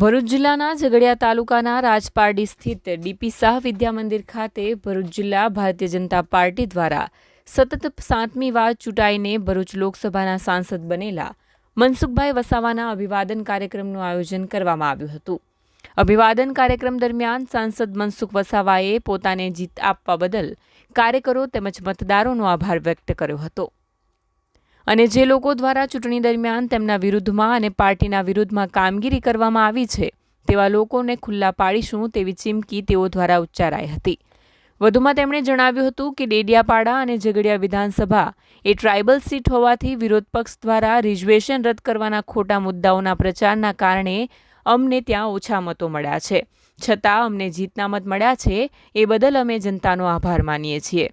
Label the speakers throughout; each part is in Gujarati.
Speaker 1: ભરૂચ જિલ્લાના ઝઘડિયા તાલુકાના રાજપારડી સ્થિત ડીપી શાહ વિદ્યા મંદિર ખાતે ભરૂચ જિલ્લા ભારતીય જનતા પાર્ટી દ્વારા સતત સાતમી વાર ચૂંટાઈને ભરૂચ લોકસભાના સાંસદ બનેલા મનસુખભાઈ વસાવાના અભિવાદન કાર્યક્રમનું આયોજન કરવામાં આવ્યું હતું. અભિવાદન કાર્યક્રમ દરમિયાન સાંસદ મનસુખ વસાવાએ પોતાને જીત આપવા બદલ કાર્યકરો તેમજ મતદારોનો આભાર વ્યક્ત કર્યો હતો. અને જે લોકો દ્વારા ચૂંટણી દરમિયાન તેમના વિરુદ્ધમાં અને પાર્ટીના વિરુદ્ધમાં કામગીરી કરવામાં આવી છે, તેવા લોકોને ખુલ્લા પાડીશું તેવી ચીમકી તેઓ દ્વારા ઉચ્ચારાઈ હતી. વધુમાં તેમણે જણાવ્યું હતું કે ડેડિયાપાડા અને ઝઘડિયા વિધાનસભા એ ટ્રાઇબલ સીટ હોવાથી વિરોધ પક્ષ દ્વારા રિઝર્વેશન રદ કરવાના ખોટા મુદ્દાઓના પ્રચારના કારણે અમને ત્યાં ઓછા મતો મળ્યા છે. છતાં અમને જીતના મત મળ્યા છે, એ બદલ અમે જનતાનો આભાર માનીએ છીએ.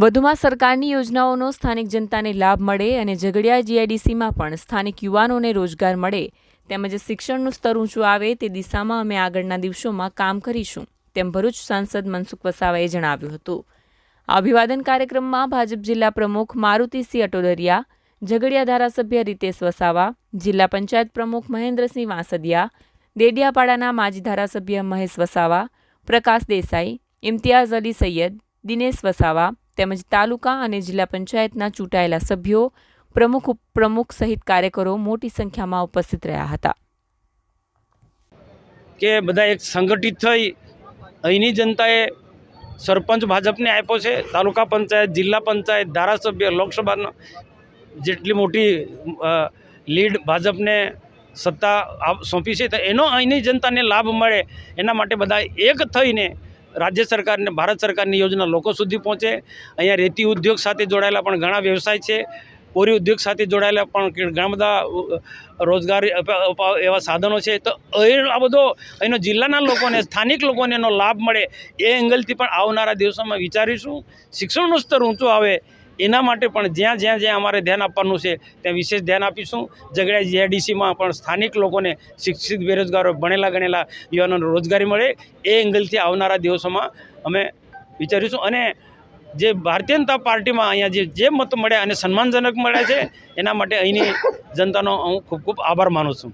Speaker 1: વધુમાં સરકારની યોજનાઓનો સ્થાનિક જનતાને લાભ મળે અને ઝઘડિયા જીઆઈડીસીમાં પણ સ્થાનિક યુવાનોને રોજગાર મળે. તેમજ શિક્ષણનું સ્તર ઊંચું આવે તે દિશામાં અમે આગળના દિવસોમાં કામ કરીશું, તેમ ભરૂચ સાંસદ મનસુખ વસાવાએ જણાવ્યું હતું. અભિવાદન કાર્યક્રમમાં ભાજપ જિલ્લા પ્રમુખ મારુતિસિંહ અટોદરિયા, ઝઘડિયા ધારાસભ્ય રીતેશ વસાવા, જિલ્લા પંચાયત પ્રમુખ મહેન્દ્રસિંહ વાંસદિયા, દેડિયાપાડાના માજી ધારાસભ્ય મહેશ વસાવા, પ્રકાશ દેસાઈ, ઇમ્તિયાઝ અલી સૈયદ, દિનેશ વસાવા તેમજ તાલુકા અને જિલ્લા પંચાયતના ચૂંટાયેલા સભ્યો, પ્રમુખ ઉપપ્રમુખ સહિત કાર્યકરો મોટી સંખ્યામાં ઉપસ્થિત રહ્યા હતા.
Speaker 2: કે બધા એક સંગઠિત થઈ અહીંની જનતાએ સરપંચ ભાજપને આપ્યો છે, તાલુકા પંચાયત, જિલ્લા પંચાયત, ધારાસભ્ય, લોકસભાનો જેટલી મોટી લીડ ભાજપને સત્તા સોંપી છે, તો એનો અહીંની જનતાને લાભ મળે. એના માટે બધા એક થઈને રાજ્ય સરકારને, ભારત સરકારની યોજના લોકો સુધી પહોંચે. અહીંયા રેતી ઉદ્યોગ સાથે જોડાયેલા પણ ઘણા વ્યવસાય છે. કોરી ઉદ્યોગ સાથે જોડાયેલા પણ ઘણા બધા રોજગારી એવા સાધનો છે. તો એ આ બધો, અહીંનો જિલ્લાના લોકોને, સ્થાનિક લોકોને એનો લાભ મળે એ એંગલથી પણ આવનારા દિવસોમાં વિચારીશું. શિક્ષણનું સ્તર ઊંચું આવે એના માટે પણ જ્યાં જ્યાં જ્યાં અમારે ધ્યાન આપવાનું છે, ત્યાં વિશેષ ધ્યાન આપીશું. ઝઘડા જીઆઈડીસીમાં પણ સ્થાનિક લોકોને શિક્ષિત બેરોજગારો ભણેલા ગણેલા યુવાનોને રોજગારી મળે એ એંગલથી આવનારા દિવસોમાં અમે વિચારીશું. અને જે ભારતીય જનતા પાર્ટીમાં અહીંયા જે જે મત મળ્યા અને સન્માનજનક મળ્યા છે, એના માટે અહીંની જનતાનો હું ખૂબ ખૂબ આભાર માનું છું.